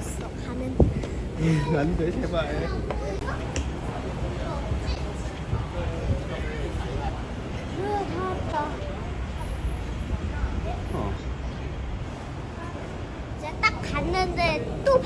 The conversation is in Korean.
또 바뀌었어. 가는. 안 돼, 제발. 그래, 다 왔다. 어. 이제 딱 갔는데 또.